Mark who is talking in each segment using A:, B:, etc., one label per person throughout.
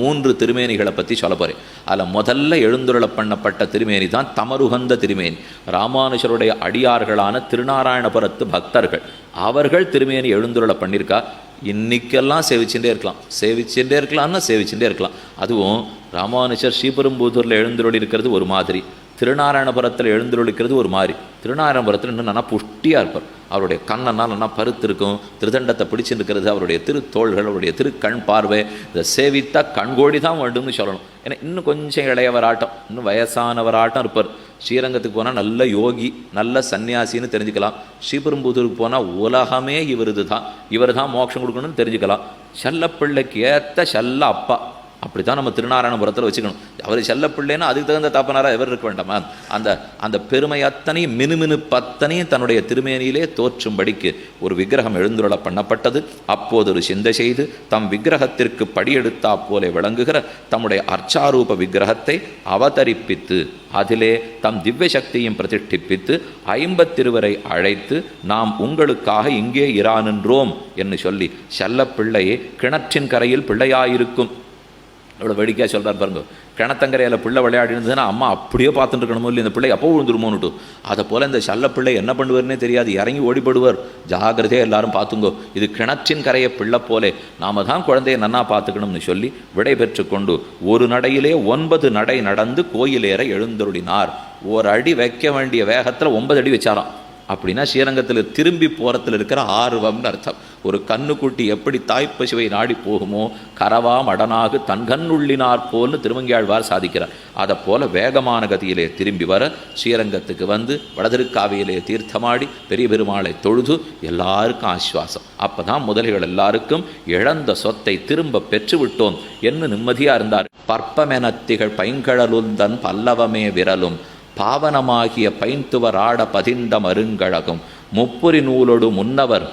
A: மூன்று திருமேனிகளை பற்றி சொல்ல போகிறேன் அதில் முதல்ல எழுந்துருள பண்ணப்பட்ட திருமேனி தான் தமருகந்த திருமேனி. ராமானுஜருடைய அடியார்களான திருநாராயணபுரத்து பக்தர்கள். அவர்கள் திருமேனி எழுந்துருளை பண்ணியிருக்கா இன்னைக்கெல்லாம் சேவிச்சுட்டே இருக்கலாம். சேவிச்சுட்டே இருக்கலாம்னா சேவிச்சுட்டே இருக்கலாம். அதுவும் ராமானுஜர் ஸ்ரீபெரும்புதூரில் எழுந்துருளி இருக்கிறது ஒரு மாதிரி திருநாராயணபுரத்தில் எழுந்துருளிக்கிறது ஒரு மாதிரி. திருநாராயணபுரத்தில் இன்னும் நல்லா புஷ்டியாக இருப்பார். அவருடைய கண்ணெல்லாம் நல்லா பருத்திருக்கும் திருதண்டத்தை பிடிச்சிருக்கிறது அவருடைய திருத்தோள்கள் அவருடைய திருக்கண் பார்வை இதை சேவித்தா கண்கோடி தான் வேண்டும்னு சொல்லணும். ஏன்னா இன்னும் கொஞ்சம் இளையவராட்டம் இன்னும் வயசானவராட்டம் இருப்பார். ஸ்ரீரங்கத்துக்கு போனால் நல்ல யோகி நல்ல சன்னியாசின்னு தெரிஞ்சுக்கலாம். ஸ்ரீபெரும்புதூருக்கு போனால் உலகமே இவரது தான் இவர் தான் மோட்சம் கொடுக்கணும்னு தெரிஞ்சுக்கலாம். செல்லப்பிள்ளைக்கு ஏற்ற செல்ல அப்பா. அப்படி தான் நம்ம திருநாராயணபுரத்தில் வச்சுக்கணும். அவர் செல்லப்பிள்ளைன்னா அதுக்கு தகுந்த தப்பனாராக எவர் இருக்க வேண்டாமா? அந்த அந்த பெருமை அத்தனையும் மினுமினு பத்தனையும் தன்னுடைய திருமேனியிலே தோற்றும்படிக்கு ஒரு விக்கிரகம் எழுந்துருள பண்ணப்பட்டது. அப்போது ஒரு சிந்தை செய்து தம் விக்கிரகத்திற்கு படியெடுத்தா போலே விளங்குகிற தம்முடைய அர்ச்சாரூப விக்கிரகத்தை அவதரிப்பித்து அதிலே தம் திவ்ய சக்தியும் பிரதிஷ்டிப்பித்து ஐம்பத்திருவரை அழைத்து நாம் உங்களுக்காக இங்கே இரானின்றோம் என்று சொல்லி செல்லப்பிள்ளையே கிணற்றின் கரையில் பிள்ளையாயிருக்கும். எவ்வளோ வேடிக்கையாக சொல்கிறார் பாருங்க. கிணத்தங்கரையில் பிள்ளை விளையாடி இருந்ததுன்னா அம்மா அப்படியே பார்த்துட்டு இருக்கணுமோ இல்லை இந்த பிள்ளை எப்போ விழுந்துருமோன்னுட்டு. அதை போல் இந்த சல்ல பிள்ளை என்ன பண்ணுவார்னே தெரியாது. இறங்கி ஓடிப்படுவார். ஜாகிரதையாக எல்லாரும் பார்த்துங்கோ. இது கிணற்றின் கரையை பிள்ளை போலே. நாம தான் குழந்தைய நன்னா பார்த்துக்கணும்னு சொல்லி விடை பெற்று கொண்டு ஒரு நடையிலே ஒன்பது நடை நடந்து கோயிலேற எழுந்தருளினார். ஒரு அடி வைக்க வேண்டிய வேகத்தில் ஒன்பது அடி வச்சாராம். அப்படின்னா ஸ்ரீரங்கத்தில் திரும்பி போகிறத்தில் இருக்கிற ஆர்வம்னு அர்த்தம். ஒரு கண்ணுக்குட்டி எப்படி தாய்ப்பசுவை நாடி போகுமோ கரவா மடனாகு தன்கண்ணுள்ளினார் போல்னு திருமங்கியாழ்வார் சாதிக்கிறார். அதை போல வேகமான கதியிலே திரும்பி வர ஸ்ரீரங்கத்துக்கு வந்து வடதிருக்காவியிலே தீர்த்தமாடி பெரிய பெருமாளை தொழுது எல்லாருக்கும் ஆஸ்வாசம். அப்போ தான் முதலிகள் எல்லாருக்கும் இழந்த சொத்தை திரும்ப பெற்றுவிட்டோம் என்று நிம்மதியாக இருந்தார். பற்பமெனத்திகள் பைங்கழலுந்தன் பல்லவமே விரலும் பாவனமாகிய பைந்துவராட பதிந்த மருங்கழகும். முப்புரி நூலொடு முன்னவர்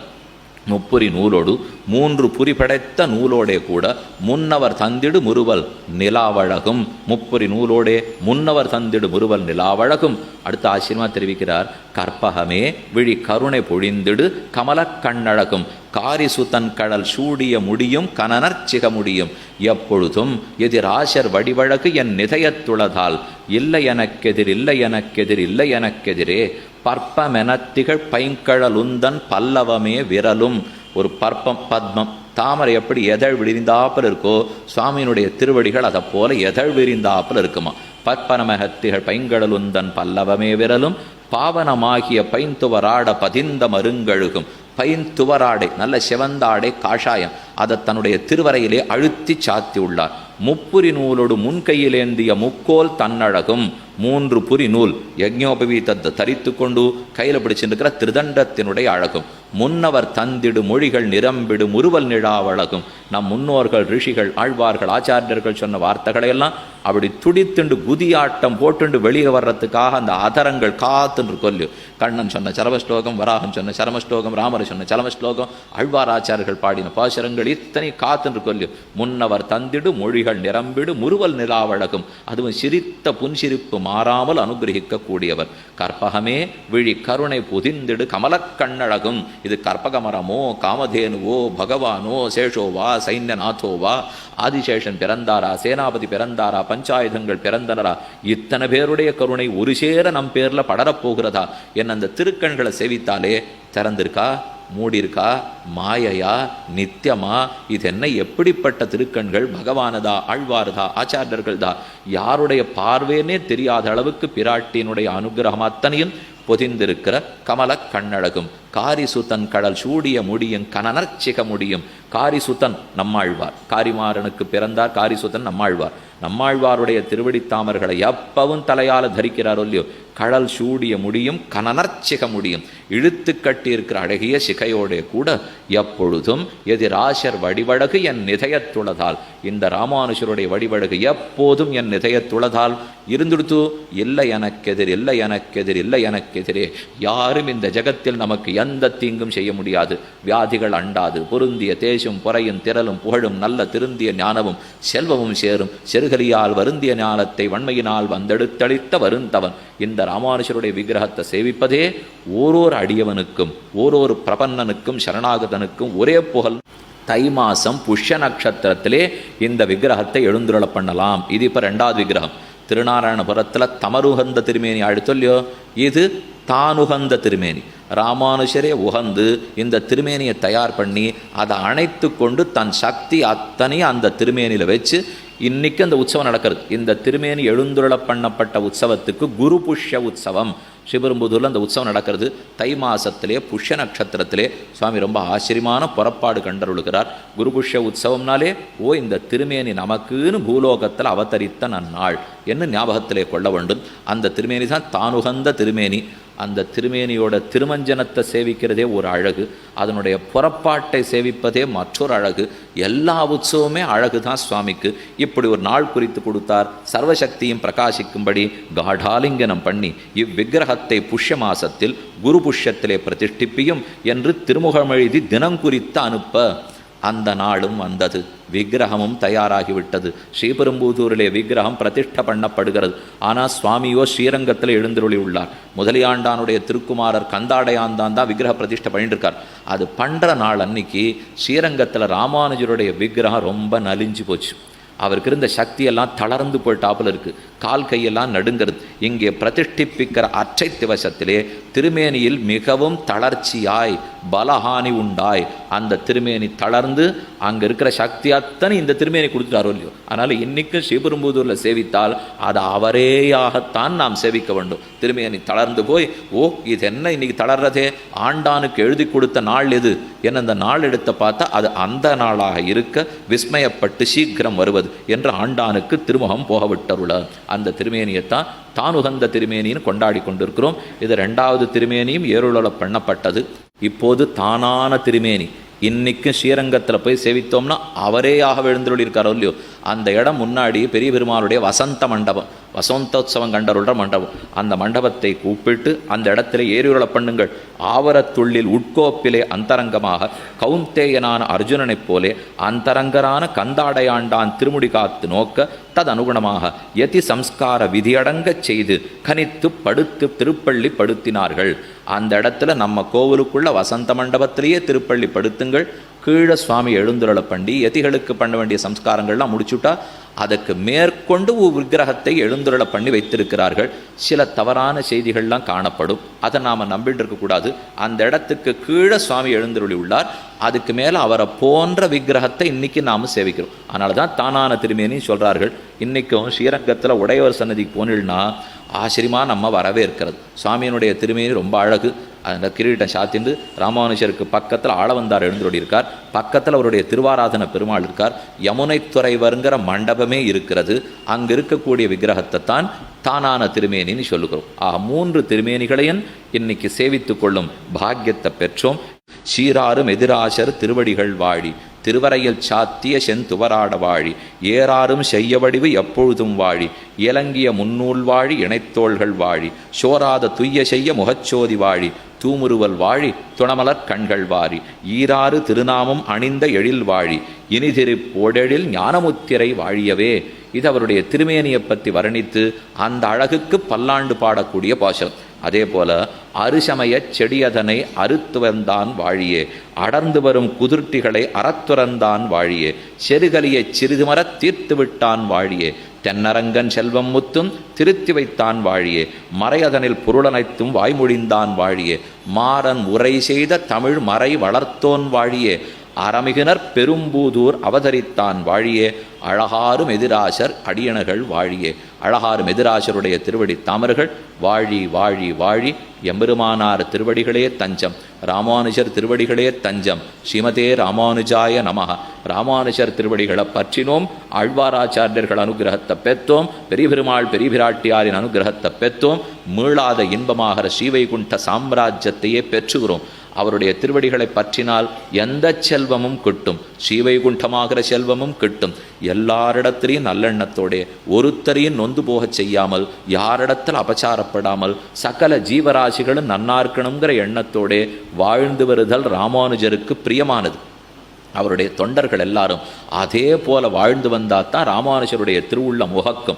A: முப்புரி நூலோடு மூன்று புரி படைத்த நூலோடே கூட முன்னவர் தந்திடு முறுவல் நிலாவழகும். முப்புரி நூலோடே முன்னவர் தந்திடு முறுவல் நிலாவழகும். அடுத்த ஆச்சரியமா தெரிவிக்கிறார் கற்பகமே விழி கருணை பொழிந்திடு கமலக் கண்ணழகும். கடல் சூடிய முடியும் கனனர்ச்சிக முடியும் எப்பொழுதும் எதிராசர் வடிவழகு என் நிதயத்துளதால் இல்லை எனக்கெதிர் இல்லை எனக்கெதிர் இல்லை எனக்கெதிரே பற்பமெனத்திகள் பைங்கழலுந்தன் பல்லவமே விரலும். ஒரு பற்பம் பத்மம் தாமரை எப்படி எதழ் விரிந்தாப்பில் இருக்கோ சுவாமியினுடைய திருவடிகள் அதை போல எதழ் விரிந்தாப்பில் இருக்குமா. பற்பனமகத்திகள் பைங்கடலுந்தன் பல்லவமே விரலும். பாவனமாகிய பைந்துவராட பதிந்த மருங்கழுகும். பைந்துவராடை நல்ல சிவந்தாடை காஷாயம் அதை தன்னுடைய திருவரையிலே அழுத்தி சாத்தி உள்ளார் முப்புரி நூலோடு முன்கையிலேந்திய முக்கோல் தன்னழகும். மூன்று புரி நூல் யஜ்ஞோபவீதத்தை தரித்து கொண்டு கையில் பிடிச்சிருக்கிற திருதண்டத்தினுடைய அழகும். முன்னவர் தந்திடு மொழிகள் நிரம்பிடு முறுவல் நிழாவழகும் நம் முன்னோர்கள் ரிஷிகள் ஆழ்வார்கள் ஆச்சாரியர்கள் சொன்ன வார்த்தைகளை எல்லாம் அப்படி துடித்துண்டு குதியாட்டம் போட்டுண்டு வெளியே வர்றதுக்காக அந்த அதரங்கள் காத்துன்னு கொல்லு. கண்ணன் சொன்ன சரமஸ்லோகம் வராகம் சொன்ன சரமஸ்லோகம் ராமர் சொன்ன சரமஸ்லோகம் ஆழ்வாராச்சாரியர்கள் பாடின பாசுரங்கள் இத்தனை காத்துன்னு கொல்லு. முன்னவர் தந்திடு மொழிகள் நிரம்பிடு முறுவல் நிலாவழகும் அதுவும் சிரித்த புன்சிரிப்பு மாறாமல் அனுகிரகிக்க கூடியவர் கற்பகமே விழி கருணை புதிந்திடு கமலக்கண்ணழகும் இது கற்பகமரமோ காமதேனுவோ பகவானோ சேஷோவா சைன்யநாதோவா ஆதிசேஷன் பிறந்தாரா சேனாபதி பிறந்தாரா பஞ்சாயுதங்கள் பிறந்தனரா இத்தனை பேருடைய கருணை ஒரு சேர நம் பேர்ல படரப்போகிறதா என் அந்த திருக்கண்களை சேவித்தாலே திறந்திருக்கா மூடிருக்கா மாயையா நித்தியமா இது என்ன எப்படிப்பட்ட திருக்கண்கள் பகவானதா ஆழ்வாரதா ஆச்சாரியர்கள்தா யாருடைய பார்வேனே தெரியாத அளவுக்கு பிராட்டியினுடைய அனுகிரகம் அத்தனையும் பொதிந்திருக்கிற கமல கண்ணழகும். காரிசுத்தன் கடல் சூடிய முடியும் கனனர்ச்சிக முடியும். காரிசுத்தன் நம்மாழ்வார். காரிமாறனுக்கு பிறந்தார் காரிசுத்தன் நம்மாழ்வார். நம்மாழ்வாருடைய திருவடித்தாமர்களை எப்பவும் தலையால தரிக்கிறாரோ இல்லையோ கடல் சூடிய முடியும் கனனர்ச்சிக முடியும். இழுத்து கட்டியிருக்கிற அழகிய சிகையோடே கூட எப்பொழுதும் எதிராசர் வடிவழகு என் நிதயத்துளதால் இந்த ராமானுஷருடைய வடிவழகு எப்போதும் என் நிதயத்துளதால் இருந்துடுத்து இல்லை எனக்கெதிர் இல்லை எனக்கெதிர் இல்லை எனக்கெதிரே. யாரும் இந்த ஜெகத்தில் நமக்கு எந்த தீங்கும் செய்ய முடியாது. வியாதிகள் அண்டாது. பொருந்திய தேசும் பொறையும் திரளும் புகழும் நல்ல திருந்திய ஞானமும் செல்வமும் சேரும். செருகலியால் வருந்திய ஞானத்தை வன்மையினால் வந்தெடுத்தளித்த வருந்தவன் இந்த ராமானுஷருடைய விக்கிரகத்தை சேவிப்பதே ஓரோரு அடியவனுக்கும் ஓரோரு பிரபன்னனுக்கும் சரணாகதனுக்கும் ஒரே புகழ். தை மாசம் புஷ்ய நட்சத்திரத்திலே இந்த விக்கிரகத்தை எழுந்துருள பண்ணலாம். இது இப்போ ரெண்டாவது விக்கிரகம். திருநாராயணபுரத்தில் தமருகந்த திருமேனி ஆழ்த்தொல்லையோ இது தானுகந்த திருமேனி. ராமானுஷரே உகந்து இந்த திருமேனியை தயார் பண்ணி அதை அணைத்து கொண்டு தன் சக்தி அத்தனையும் அந்த திருமேனியில் வச்சு இன்னைக்கு அந்த உற்சவம் நடக்கிறது. இந்த திருமேனி எழுந்துருள பண்ணப்பட்ட உற்சவத்துக்கு குரு புஷ்ய உற்சவம். ஸ்ரீபெரும்புதூரில் அந்த உற்சவம் நடக்கிறது. தை மாசத்திலே புஷ்ய நட்சத்திரத்திலே சுவாமி ரொம்ப ஆச்சரியமான புறப்பாடு கண்டருளுகிறார். குரு புஷ்ய உற்சவம்னாலே ஓ இந்த திருமேனி நமக்குன்னு பூலோகத்தில் அவதரித்த நன்னாள். என்ன ஞாபகத்திலே கொள்ள வேண்டும்? அந்த திருமேனி தான் தானுகந்த திருமேனி. அந்த திருமேனியோட திருமஞ்சனத்தை சேவிக்கிறதே ஒரு அழகு அதனுடைய புறப்பாட்டை சேவிப்பதே மற்றொரு அழகு எல்லா உற்சவமே அழகு தான் சுவாமிக்கு. இப்படி ஒரு நாள் குறித்து கொடுத்தார் சர்வசக்தியும் பிரகாசிக்கும்படி காடாலிங்கனம் பண்ணி இவ்விக்கிரகத்தை புஷ்ய மாசத்தில் குரு புஷ்யத்திலே பிரதிஷ்டிப்பியும் என்று திருமுகமெழுதி தினம் குறித்து அனுப்ப. அந்த நாளும் வந்தது. விக்கிரகமும் தயாராகிவிட்டது. ஸ்ரீபெரும்புதூரிலே விக்கிரகம் பிரதிஷ்ட பண்ணப்படுகிறது. ஆனால் சுவாமியோ ஸ்ரீரங்கத்தில் எழுந்தருளி உள்ளார். முதலியாண்டானுடைய திருக்குமாரர் கந்தாடையாந்தான் தான் விக்கிரக பிரதிஷ்டை பண்ணிட்டுருக்கார் அது பண்ணுற நாள் அன்னைக்கு ஸ்ரீரங்கத்தில் ராமானுஜருடைய விக்கிரகம் ரொம்ப நலிஞ்சு போச்சு. அவருக்கு இருந்த சக்தியெல்லாம் தளர்ந்து போயிட்டாப்புல இருக்கு. கால் கையெல்லாம் நடுங்கிறது. இங்கே பிரதிஷ்டிப்பிக்கிற அற்றை திவசத்திலே திருமேனியில் மிகவும் தளர்ச்சியாய் பலஹானி உண்டாய். அந்த திருமேனி தளர்ந்து அங்கே இருக்கிற சக்தி அத்தனை இந்த திருமேனி கொடுத்துட்டாரோ இல்லையோ? அதனால் இன்னைக்கும் ஸ்ரீபெரும்புதூரில் சேவித்தால் அது அவரேயாகத்தான் நாம் சேவிக்க வேண்டும். திருமேனி தளர்ந்து போய் ஓ இது என்ன இன்னைக்கு தளர்றதே? ஆண்டானுக்கு எழுதி கொடுத்த நாள் எது? என அந்த நாள் எடுத்த பார்த்தா அது அந்த நாளாக இருக்க விஸ்மயப்பட்டு சீக்கிரம் வருவது என்று ஆண்டானுக்கு திருமுகம் போக விட்டருள அந்த திருமேனியைத்தான் தான் உகந்த திருமேனின்னு கொண்டாடி கொண்டிருக்கிறோம். இது ரெண்டாவது திருமேனியும் ஏருள பண்ணப்பட்டது. இப்போது தானான திருமேனி. இன்னைக்கும் ஸ்ரீரங்கத்தில் போய் சேவித்தோம்னா அவரேயாக எழுந்துள்ளிருக்காரோ இல்லையோ? அந்த இடம் முன்னாடி பெரிய பெருமாளுடைய வசந்த மண்டபம் வசந்தோத்சவம் கண்டருள்ற மண்டபம். அந்த மண்டபத்தை கூப்பிட்டு அந்த இடத்துல ஏறியுள்ள பண்ணுங்கள். ஆவரத்துள்ளில் உட்கோப்பிலே அந்தரங்கமாக கவுந்தேயனான அர்ஜுனனைப் போலே அந்தரங்கரான கந்தாடையாண்டான் திருமுடி காத்து நோக்க ததனுகுணமாக யதி சம்ஸ்கார விதியடங்கச் செய்து கனித்து படுத்து திருப்பள்ளி படுத்தினார்கள். அந்த இடத்துல நம்ம கோவிலுக்குள்ள வசந்த மண்டபத்திலேயே திருப்பள்ளி படுத்துங்கள். கீழே சுவாமி எழுந்துருள பண்ணி எதிகளுக்கு பண்ண வேண்டிய சம்ஸ்காரங்கள்லாம் முடிச்சுட்டா அதுக்கு மேற்கொண்டு ஒரு விக்கிரகத்தை எழுந்துருள பண்ணி வைத்திருக்கிறார்கள். சில தவறான செய்திகள்லாம் காணப்படும். அதை நாம் நம்பிட்டு இருக்கக்கூடாது அந்த இடத்துக்கு கீழே சுவாமி எழுந்துருளி உள்ளார். அதுக்கு மேலே அவரை போன்ற விக்கிரகத்தை இன்றைக்கி நாம் சேவிக்கிறோம். அதனால தான் தானான திருமேனின்னு சொல்கிறார்கள் இன்றைக்கும் ஸ்ரீரங்கத்தில் உடையவர் சன்னதிக்கு போனில்னா ஆச்சரியமாக நம்ம வரவே இருக்கிறது. சுவாமியினுடைய திருமேனி ரொம்ப அழகு. அந்த கிரீட்டம் சாத்திண்டு ராமானுஜருக்கு பக்கத்தில் ஆளவந்தார் எழுந்துருடி இருக்கார் பக்கத்தில் அவருடைய திருவாராதன பெருமாள் இருக்கார். யமுனைத்துறைவருங்கிற மண்டப மண்டபமே இருக்கிறது. அங்கு இருக்கக்கூடிய விக்கிரகத்தை தான் தானான திருமேனின்னு சொல்லுகிறோம். ஆக மூன்று திருமேனிகளையும் இன்னைக்கு சேவித்து கொள்ளும் பாக்கியத்தை பெற்றோம். சீராரும் எதிராசர் திருவடிகள் வாழி திருவரையில் சாத்திய செந்துவராட வாழி ஏறாரும் செய்யவடிவு எப்பொழுதும் வாழி இலங்கிய முன்னூல் வாழி இணைத்தோள்கள் வாழி சோராத துய்ய செய்ய முகச்சோதி வாழி தூமுருவல் வாழி துணமலர் கண்கள் வாரி ஈராறு திருநாமம் அணிந்த எழில் வாழி இனிதிரு போடெழில் ஞானமுத்திரை வாழியவே. இது அவருடைய திருமேனியை பற்றி வர்ணித்து அந்த அழகுக்கு பல்லாண்டு பாடக்கூடிய பாசம் அதே போல அருசமய செடியதனை அறுத்துவந்தான் வாழியே. அடர்ந்து வரும் குதிர்ட்டிகளை அறத்துறந்தான் வாழியே. செருகலியை சிறிது தீர்த்து விட்டான் வாழியே. தென்னரங்கன் செல்வம் முத்தும் திருத்தி வைத்தான் வாழியே. மறையதனில் பொருளனைத்தும் வாய்மொழிந்தான் வாழியே. மாறன் உரை செய்த தமிழ் மறை வளர்த்தோன் வாழியே. அறமிகுனர் பெரும்பூதூர் அவதரித்தான் வாழியே. அழகாரும் எதிராசர் அடியணர்கள் வாழியே. அழகாரும் எதிராசருடைய திருவடி தாமர்கள் வாழி வாழி வாழி. எம்பெருமானார் திருவடிகளே தஞ்சம். ராமானுஜர் திருவடிகளே தஞ்சம். ஸ்ரீமதே ராமானுஜாய நமக. ராமானுஜர் திருவடிகளை பற்றினோம். ஆழ்வாராச்சாரியர்கள் அனுகிரகத்தை பெற்றோம். பெரிய பெருமாள் பெரிய பிராட்டியாரின் அனுகிரகத்தை பெற்றோம். மீளாத இன்பமாகிற ஸ்ரீவைகுண்ட சாம்ராஜ்யத்தையே பெற்றுகிறோம். அவருடைய திருவடிகளை பற்றினால் எந்த செல்வமும் கிட்டும். ஸ்ரீவைகுண்டமாகிற செல்வமும் கிட்டும். எல்லாரிடத்திலையும் நல்லெண்ணத்தோடே ஒருத்தரையும் நொந்து போகச் செய்யாமல் யாரிடத்தில் அபச்சாரப்படாமல் சகல ஜீவராசிகளும் நன்னார்க்கணுங்கிற எண்ணத்தோடே வாழ்ந்து வருதல் ராமானுஜருக்கு பிரியமானது. அவருடைய தொண்டர்கள் எல்லாரும் அதே போல வாழ்ந்து வந்தால் தான் ராமானுஜருடைய திருவுள்ள முகக்கும்.